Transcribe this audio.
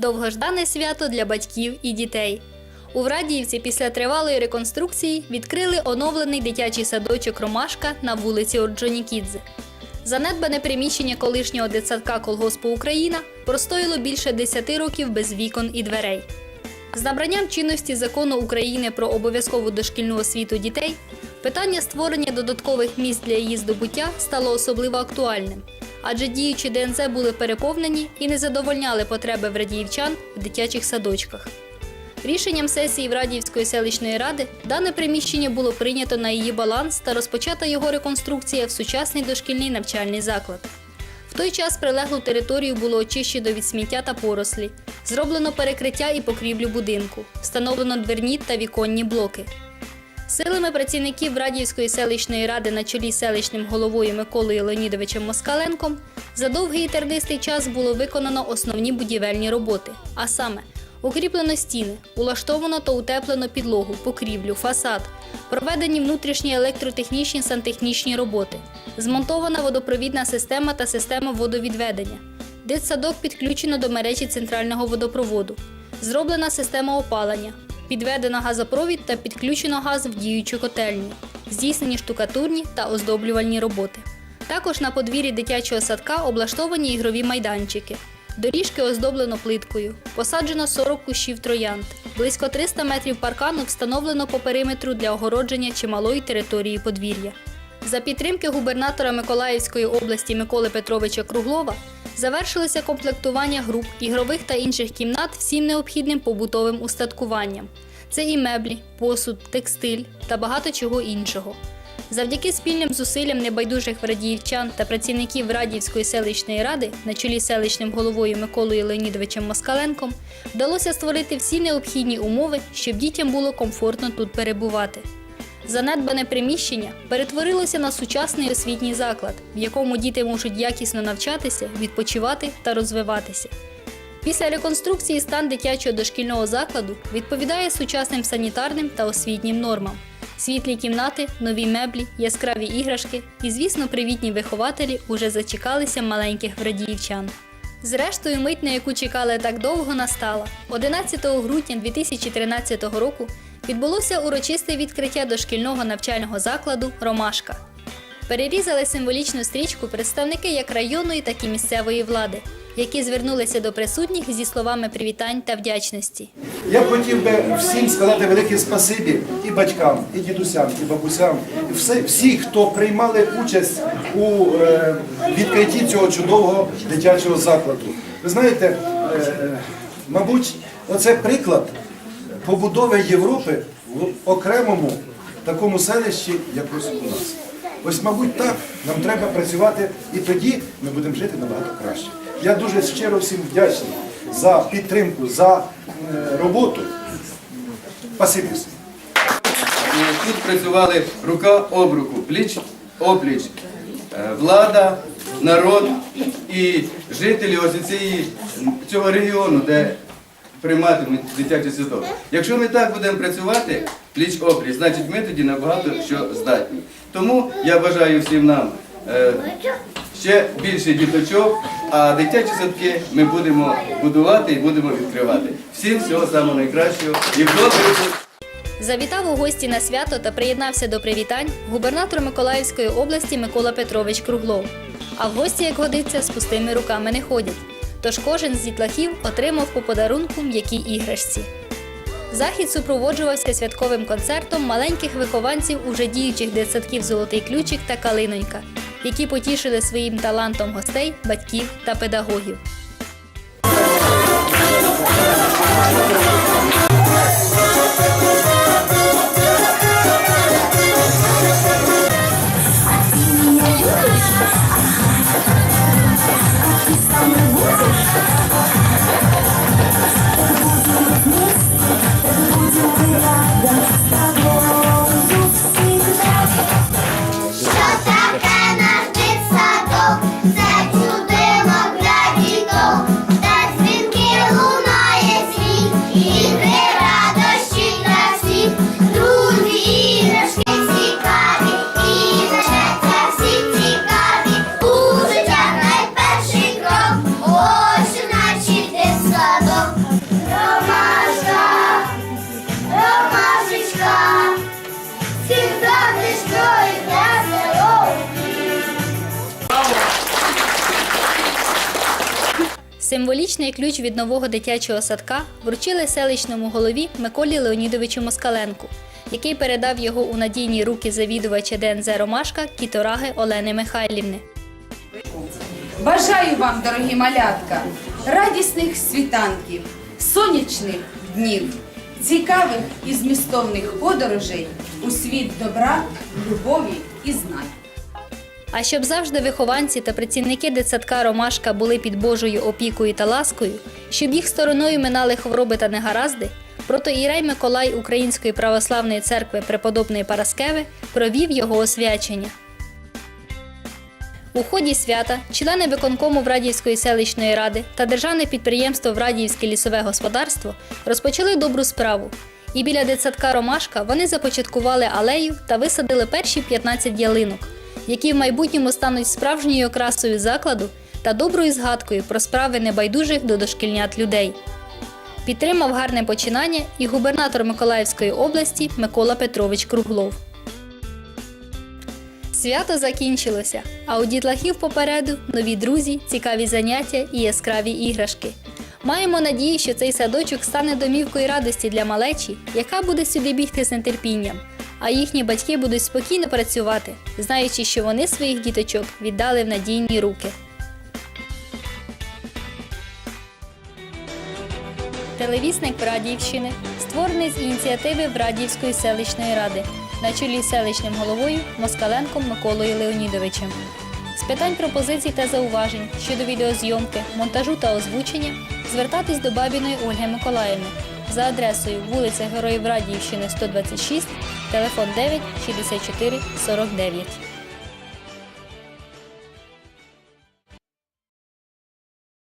довгождане свято для батьків і дітей. У Врадіївці після тривалої реконструкції відкрили оновлений дитячий садочок Ромашка на вулиці Орджонікідзе. Занедбане приміщення колишнього дитсадка колгоспу Україна простоїло більше 10 років без вікон і дверей. З набранням чинності закону України про обов'язкову дошкільну освіту дітей питання створення додаткових місць для її здобуття стало особливо актуальним, адже діючі ДНЗ були переповнені і не задовольняли потреби врадіївчан в дитячих садочках. Рішенням сесії Врадіївської селищної ради дане приміщення було прийнято на її баланс та розпочата його реконструкція в сучасний дошкільний навчальний заклад. В той час прилеглу територію було очищено від сміття та порослі, зроблено перекриття і покрівлю будинку, встановлено дверні та віконні блоки. Силами працівників Радіївської селищної ради на чолі селищним головою Миколою Леонідовичем Москаленком за довгий і тернистий час було виконано основні будівельні роботи, а саме укріплено стіни, улаштовано та утеплено підлогу, покрівлю, фасад, проведені внутрішні електротехнічні сантехнічні роботи, змонтована водопровідна система та система водовідведення. Дитсадок підключено до мережі центрального водопроводу, зроблена система опалення, підведено газопровід та підключено газ в діючу котельню, здійснені штукатурні та оздоблювальні роботи. Також на подвір'ї дитячого садка облаштовані ігрові майданчики. Доріжки оздоблено плиткою, посаджено 40 кущів троянд. Близько 300 метрів паркану встановлено по периметру для огородження чималої території подвір'я. За підтримки губернатора Миколаївської області Миколи Петровича Круглова завершилося комплектування груп, ігрових та інших кімнат всім необхідним побутовим устаткуванням. Це і меблі, посуд, текстиль та багато чого іншого. Завдяки спільним зусиллям небайдужих врадіївчан та працівників Радіївської селищної ради на чолі селищним головою Миколою Леонідовичем Москаленком вдалося створити всі необхідні умови, щоб дітям було комфортно тут перебувати. Занедбане приміщення перетворилося на сучасний освітній заклад, в якому діти можуть якісно навчатися, відпочивати та розвиватися. Після реконструкції стан дитячого дошкільного закладу відповідає сучасним санітарним та освітнім нормам. Світлі кімнати, нові меблі, яскраві іграшки і, звісно, привітні вихователі уже зачекалися маленьких врадіївчан. Зрештою, мить, на яку чекали так довго, настала. 11 грудня 2013 року відбулося урочисте відкриття дошкільного навчального закладу Ромашка. Перерізали символічну стрічку представники як районної, так і місцевої влади, які звернулися до присутніх зі словами привітань та вдячності. Я хотів би всім сказати велике спасибі і батькам, і дідусям, і бабусям, і все, всі, хто приймали участь у е, відкритті цього чудового дитячого закладу. Ви знаєте, е, мабуть, оце приклад побудови Європи в окремому такому селищі, як ось у нас. Ось, мабуть, так нам треба працювати, і тоді ми будемо жити набагато краще. Я дуже щиро всім вдячний за підтримку, за е, роботу. Спасибі всім. Тут працювали рука об руку, пліч опліч. Е, Влада, народ і жителі ось цієї, цього регіону, де прийматимуть дитячий садок. Якщо ми так будемо працювати, пліч опліч, значить ми тоді набагато що здатні. Тому я бажаю всім нам е, ще більше діточок, а дитячі садки ми будемо будувати і будемо відкривати. Всім всього самого найкращого і в добрих Завітав у гості на свято та приєднався до привітань губернатор Миколаївської області Микола Петрович Круглов. А в гості, як годиться, з пустими руками не ходять. Тож кожен з дітлахів отримав по подарунку м'якій іграшці. Захід супроводжувався святковим концертом маленьких вихованців уже діючих дитсадків Золотий ключик та Калинонька, які потішили своїм талантом гостей, батьків та педагогів. Символічний ключ від нового дитячого садка вручили селищному голові Миколі Леонідовичу Москаленку, який передав його у надійні руки завідувача ДНЗ Ромашка Кітораги Олени Михайлівни. Бажаю вам, дорогі малятка, радісних світанків, сонячних днів, цікавих і змістовних подорожей у світ добра, любові і знань. А щоб завжди вихованці та працівники дитсадка Ромашка були під Божою опікою та ласкою, щоб їх стороною минали хвороби та негаразди, протоірей Миколай Української православної церкви преподобної Параскеви провів його освячення. У ході свята члени виконкому Врадіївської селищної ради та державне підприємство Врадіївське лісове господарство розпочали добру справу. І біля дитсадка Ромашка вони започаткували алею та висадили перші 15 ялинок, які в майбутньому стануть справжньою окрасою закладу та доброю згадкою про справи небайдужих до дошкільнят людей. Підтримав гарне починання і губернатор Миколаївської області Микола Петрович Круглов. Свято закінчилося, а у дітлахів попереду нові друзі, цікаві заняття і яскраві іграшки. Маємо надію, що цей садочок стане домівкою радості для малечі, яка буде сюди бігти з нетерпінням, а їхні батьки будуть спокійно працювати, знаючи, що вони своїх діточок віддали в надійні руки. Телевісник Врадіївщини створений з ініціативи Врадіївської селищної ради на чолі з селищним головою Москаленком Миколою Леонідовичем. З питань пропозицій та зауважень щодо відеозйомки, монтажу та озвучення звертатись до Бабіної Ольги Миколаївни за адресою вулиця Героїв Радіївщини 126, телефон 9 64 49.